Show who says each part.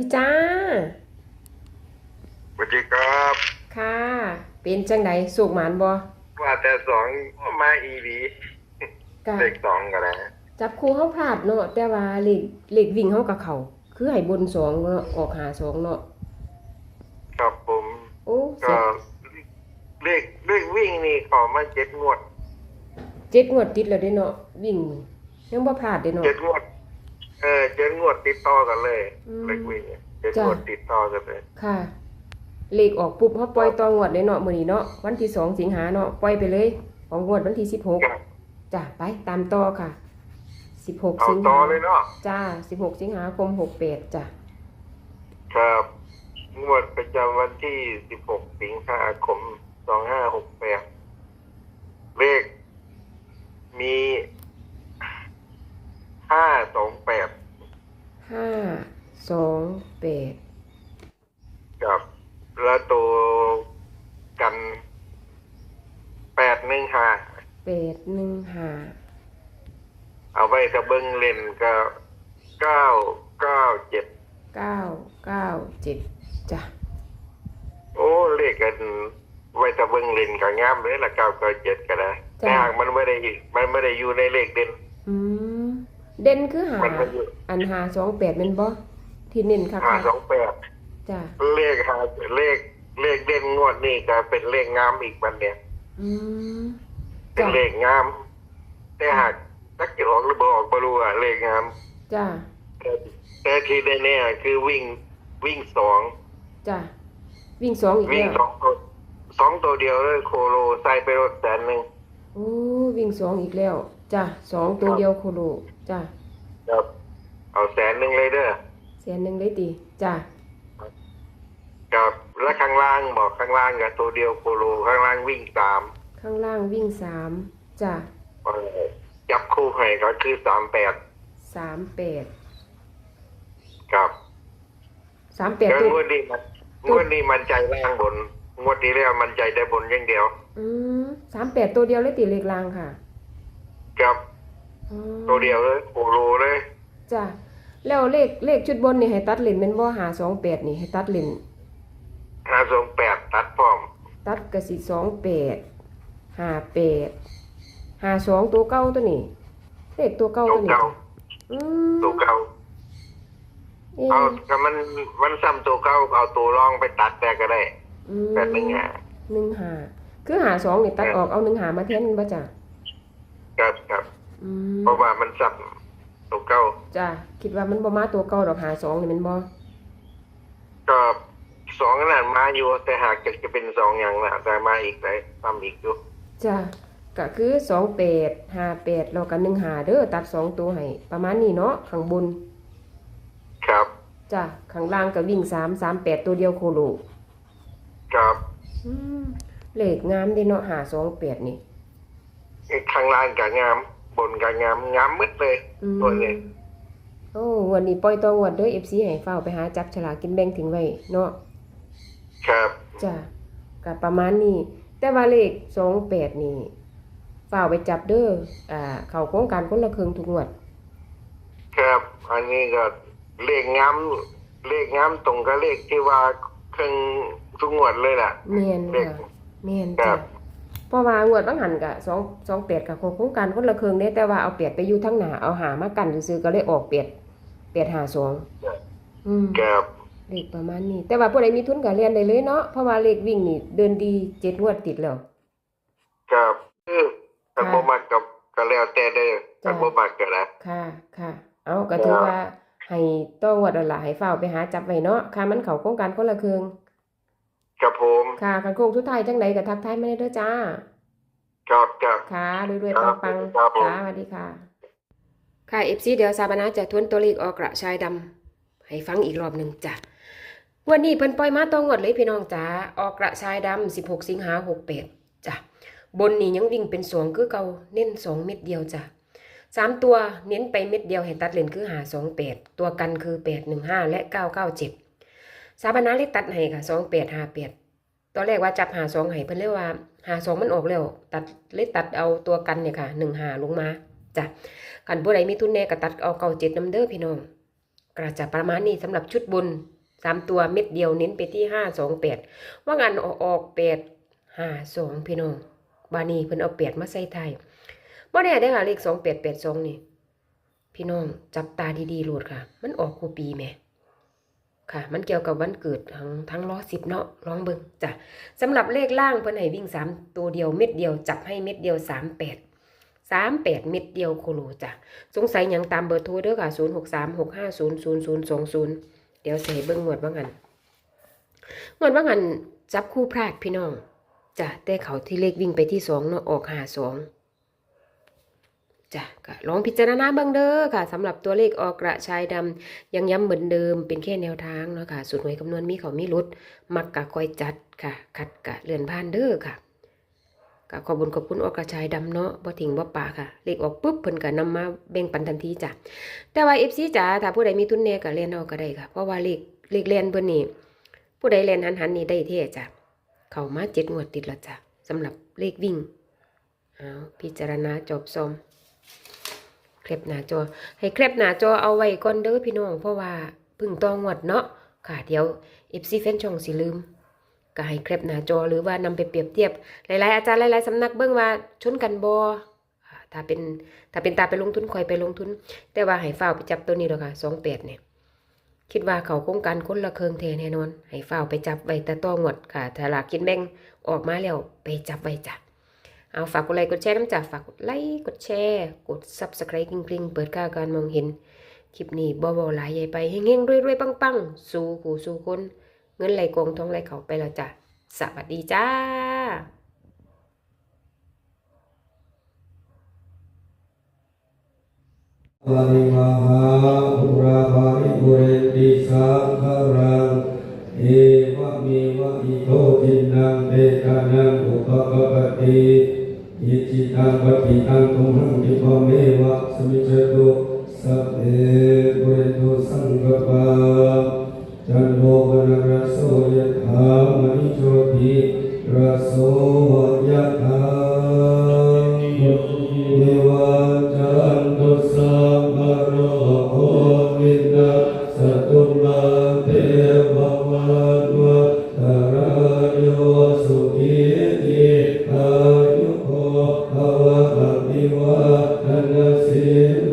Speaker 1: ดีจ้า
Speaker 2: สวัสดีครับ
Speaker 1: ค่ะ เป็นจังไดสุกหมานบ่
Speaker 2: ว่าแต่สองมาอีวี
Speaker 1: กะ
Speaker 2: เลขสองกันนะ
Speaker 1: จับคู่เฮาพลาดเนาะแต่ว่าเลขเลขวิ่งเฮากับเขาคือให้บนสองเนาะออกหาสองเนาะ
Speaker 2: ครับผม
Speaker 1: โอ้เสี
Speaker 2: ก็
Speaker 1: ย
Speaker 2: เลขเลขวิ่งนี่ขอมาเจ็ดงวด
Speaker 1: เจ็ดงวดติดแล้วเด้เนาะวิ่งยังบ่พลาดเด้เนาะ
Speaker 2: เจ็ดงวด เออเจ็ดงวดติดต่อกันเลย
Speaker 1: อืม
Speaker 2: เลขวิ่งเนี่ยเจ็ด
Speaker 1: จ้ะ
Speaker 2: งวดติดต่อกันเลย
Speaker 1: ค่ะ เลขออกปุ๊บเฮาปล่อยต่องวดเลยเนาะมื้อนี้เนาะวันที่สองสิงหาเนาะปล่อยไปเลย ของงวดวันที่สิบหก
Speaker 2: ครับ
Speaker 1: จ้ะไปตามต่อค่ะสิบหก
Speaker 2: เอา
Speaker 1: สิง
Speaker 2: ต่อ
Speaker 1: หา
Speaker 2: เลยเนาะ
Speaker 1: จ้าสิบหกสิงหาคมหกแปดจ้ะ
Speaker 2: ครับงวดประจำวันที่สิบหกสิงหาคมสองห้าหกแปดเลข มี ห้าสองแปด
Speaker 1: ห้าสองแปด
Speaker 2: กับแล้วตัวกันแปดหนึ่งห้า
Speaker 1: แปดหนึ่งห้า
Speaker 2: เอาไว้ถ้าเบิ้งเล่นก็เก้าเก้าเจ็ด
Speaker 1: เก้าเก้าเจ็ดจ้ะ
Speaker 2: โอ้เลขกันไว้ถ้าเบิ้งเล่นก็งามเลยละเก้าเก้าเจ็ดก็ได้แต่หากมันไม่ได้มันไม่ได้อยู่ในเลขเด่น
Speaker 1: อืม เด่นคือหา
Speaker 2: มันไม่อยู่
Speaker 1: อันหาสองแปดเป็นบ่ที่เน้นค่ะ
Speaker 2: ห้าสองแปด
Speaker 1: จ้ะ
Speaker 2: เลขหาเลขเลขเด่นงวดนี่ก็เป็นเลขงามอีกบันเนี่ย
Speaker 1: อืม
Speaker 2: เป็น
Speaker 1: จ้ะ
Speaker 2: เลขงาม แต่หากตักจะออกหรือบ่ออกบ่รู้อะเลขงาม
Speaker 1: จ้ะ
Speaker 2: แต่แต่ที่ได้แน่ๆคือวิ่งวิ่งสอง
Speaker 1: จ้ะวิ่งสองอีก
Speaker 2: วิ่ง
Speaker 1: แล้ว
Speaker 2: สองตัวสองตัวเดียวเลยโคโลใส่ไปรถแสนหนึ่ง
Speaker 1: โอ้วิ่งสองอีกแล้วจ้ะสองตัวเดียวโคโล จ้ะ
Speaker 2: ครับเอาแสนหนึ่งเลยเด้อ
Speaker 1: แสนหนึ่งเลยตีจ้ะ
Speaker 2: กับและข้างล่างบอกข้างล่างกับตัวเดียวโคโลข้างล่างวิ่งสาม
Speaker 1: ข้างล่างวิ่งสามจ้ะ
Speaker 2: เอ่อจับคู่ให้ก็คือสามแปด
Speaker 1: สามแปด
Speaker 2: ครับ
Speaker 1: สามแปด
Speaker 2: แล้ว
Speaker 1: ตัว
Speaker 2: งวดนี้มันงวดนี้มันใจล่างบนงวดที่แล้วมันใจได้บนอย่างเดียว
Speaker 1: อืมสามแปดตัวเดียวเลยตีเลขลางค่ะ
Speaker 2: ครับ
Speaker 1: อ๋อ
Speaker 2: ตัวเดียวเลยโคโลเลย
Speaker 1: จ้ะแล้วเลขเลขชุดบนนี่ให้ตัดเลนเป็นว่าหาสองแปดนี่ให้ตัดเลน
Speaker 2: ห้าสองแปดตัดพร้อม
Speaker 1: ตัดกระสิสองแปดหาแปดหาสองตัวเก้าตัวนี้เลขตัวเก้า
Speaker 2: ตั
Speaker 1: ตัววนี้
Speaker 2: เก่า
Speaker 1: อืม
Speaker 2: ตัวเก่า
Speaker 1: เอ๊ะ
Speaker 2: เอาก็มันมันซ้ำตัวเก่าเอาตัวรองไปตัดแต่ก็ได้
Speaker 1: อืม
Speaker 2: แปดหนึ่งห้า
Speaker 1: หนึ่งหาคือหาสองนี่ตัดออกเอาหนึ่งหามาแทนบ่จ้ะ
Speaker 2: ครับครับ
Speaker 1: อืม
Speaker 2: เพราะว่ามันซ้ำตัวเก่า
Speaker 1: จ้ะคิดว่ามันบ่มาตัวเก้าดอกหาสองนี่แมันบ่
Speaker 2: ก็สองขนาดมาอยู่ แต่หากจะจะเป็นสองอย่างนะแต่มาอีกเลยทำอีกอยู่
Speaker 1: จ้ะก็คือสองแปดห้าแปดแล้วก็หนึ่งหาเด้อตัดสองตัวให้ประมาณนี้เนาะข้างบน
Speaker 2: ครับ
Speaker 1: จ้ะข้างล่างก็วิ่งสามสามแปดตัวเดียวโคโล
Speaker 2: ครับ
Speaker 1: อืมเลขงามเด้เนาะหาสองแปดนี่
Speaker 2: ข้างล่างกับงามบ นกับงามงามมืดเลย
Speaker 1: อืม
Speaker 2: ตัวนี้
Speaker 1: โอ้วันนี้ปล่อยตัวงวดเด้อ FC ให้เฝ้าไปหาจับฉลากกินแบ่งถึงไว้เนาะ
Speaker 2: ครับ
Speaker 1: จ้ะก็ประมาณนี้ แต่ว่าเลขสองแปดนี่เฝ้าไปจับเด้ออ่า เข้าโครงการคนละครึ่งทุกงวด
Speaker 2: ครับ อันนี้ก็เลขงามเลขงามตรงกับเลขที่ว่าเครื่องทุกงวดเลยล่ะ
Speaker 1: แม่น
Speaker 2: เลข
Speaker 1: ค่ะแม่น
Speaker 2: ครั
Speaker 1: จ้ะ
Speaker 2: บ
Speaker 1: เพราะว่างวดบางหันกะสองสองแปดกับโครงการคนละครึ่งเด้แต่ว่าเอาแปดไปอยู่ทั้งหน้าเอาหามากันซื่อๆก็เลยออกแปดแปดหาสองอืม
Speaker 2: ครับ
Speaker 1: เลขประมาณนี้ แต่ว่าผู้ใดมีทุนก็เรียนได้เลยเนาะเพราะว่าเลขวิ่งนี่เดินดีเจ็ดงวดติดแล้ว
Speaker 2: ครับคือถ้า
Speaker 1: ค่ะ
Speaker 2: บ่มักกับก็แล้วแต่เด้อ
Speaker 1: จ้ะ
Speaker 2: ถ้าบ่มักก็นะ
Speaker 1: ค่ะค่ะเอาก็ถือว่าให้ต้องวัดเอาล่ะให้เฝ้าไปหาจับไว้เนาะค่ะมันเข้าโครงการคนละครึ่ง
Speaker 2: ครับผม
Speaker 1: ค่ะคันโค้งสุดท้ายจังไดก็ทักทายมาได้เด้อจ้า
Speaker 2: ครับครับ
Speaker 1: ค่ะรวย
Speaker 2: ค
Speaker 1: ๆ
Speaker 2: รั
Speaker 1: ปั
Speaker 2: บ
Speaker 1: ง
Speaker 2: ครับผม
Speaker 1: ๆจ้าสวัสดีค่ะ ค่ะ FC เดี๋ยวซาบานาจะทวนตัวเลขออกกระชายดำให้ฟังอีกรอบหนึ่งจ้ะวันนี้เพิ่นปล่อยมาต้องงวดเลยพี่น้องจ้าออกกระชายดำ16สิงหา68จ้ะบนนี่ยังวิ่งเป็นสองคือเก่าเน้นสองเม็ดเดียวจ้ะสามตัวเน้นไปเม็ดเดียวให้ตัดเลนคือหา28ตัวกันคือ815และ997 สาบานาเลยตัดให้ค่ะ2858ตอนแรกว่าจับหาสองให้เพิ่นเลยกว่าหาสองมันออกแล้วตัดเลยตัดเอาตัวกันเนี่ยค่ะหนึ่งหาลงมาจ้ะกันผู้ใดมีทุนแน่ก็ตัดเอาเก่าเจ็ดน้ำเด้อพี่น้องกระจะประมาณนี้สำหรับชุดบนสามตัวเม็ดเดียวเน้นไปที่ห้าสองแปดว่างานออกออกแปดห้าสองพี่น้องบานีเพิ่นเอาแปดมาใส่ไทยบ่แน่ได้ค่ะเลขสองแปดแปดสองนี่ พี่น้องจับตาดีๆโหลดค่ะ มันออกคูปีแหม่ ค่ะ มันเกี่ยวกับวันเกิดทั้งทั้งล้อสิบเนาะลองเบิงจ้ะสำหรับเลขล่างเพิ่อนให้วิ่งสามตัวเดียวเม็ดเดียวจับให้เม็ดเดียวสามแปดสามแปดเม็ดเดียวโคโลจ้ะสงสัยหยังตามเบอร์โทรเด้อค่ะ0 6 3 6 5 0 0 0 2 0เดี๋ยวใส่เบิ่งงวดว่างันงวดว่างันจับคู่พลาดพี่น้องจ้ะแต่เขาที่เลขวิ่งไปที่สองเนาะออกหาสอง จ้ะก็ลองพิจารณาเบิ่งเด้อค่ะสำหรับตัวเลขออกกระชายดำยังย้ำเหมือนเดิมเป็นแค่แนวทางเนาะค่ะสูตรหวยคำนวณมีเขามีรุด มักกะคอยจัดค่ะ ขัดกะเลื่อนผ่านเด้อค่ะก็ขอบุญขอบคุณออกกระชายดำเนาะบ่ทิ้งบ่ปาค่ะ เลขออกปุ๊บเพิ่นก็นำมาแบ่งปันทันทีจ้ะแต่ว่า FC จ๋าถ้าผู้ใดมีทุนแน่ก็เรียนเอาก็ได้ค่ะ เพราะว่าเลขเลขเรียนเพิ่นนี่ผู้ใดเรียนหันหันนี่ได้เท่จ้ะเข้ามาเจ็ดงวดติดแล้วจ้ะสำหรับเลขวิ่งเอาพิจารณาจบซอม แคปหน้าจอ ให้แคปหน้าจอเอาไว้ก่อนเด้อพี่น้องเพราะว่าพึ่งต้องงวดเนาะค่ะเดี๋ยว FC แฟนช่องสิลืมก็ให้แคปหน้าจอหรือว่านำไปเปรียบเทียบ หลายๆอาจารย์หลายๆสำนักเบิ่งว่าชนกันบ่อถ้าเป็นถ้าเป็นตาไปลงทุนคอยไปลงทุน แต่ว่าให้ฝ้าไปจับตัวนี้หรอกค่ะ28เนี่ยคิดว่าเขาโครงการคนละเคืองเทแน่นอน ให้ฝ้าไปจับไว้แต่ต้องหมดค่ะถ้าหลากกินแบ่งออกมาแล้วไปจับไว้จ้ะ เอาฝากกดไลค์กดแชร์น้ำจ่าฝากกดไลค์กดแชร์ กด subscribe กริ๊งๆ เปิดค่าการมองเห็น คลิปนี้บ่บ่หลายใหญ่ไปเฮงๆรวยๆ ปังๆ สู่หูสู่คน เงินไหลกองทองไหลเขาไปแล้วจ้ะสวัสดีจ้า
Speaker 3: ปริมหาอุราภาริบุเรติสาคารังเอวะเมวะอิโตทินังเบตานังอุปกปติ จิตังปฏิตังตุมหังคิปะเมวะสมิจจตุสัพเพปุเรตุสังกปาจันโทปนรสโสยถามณิโชติรสโสยถา น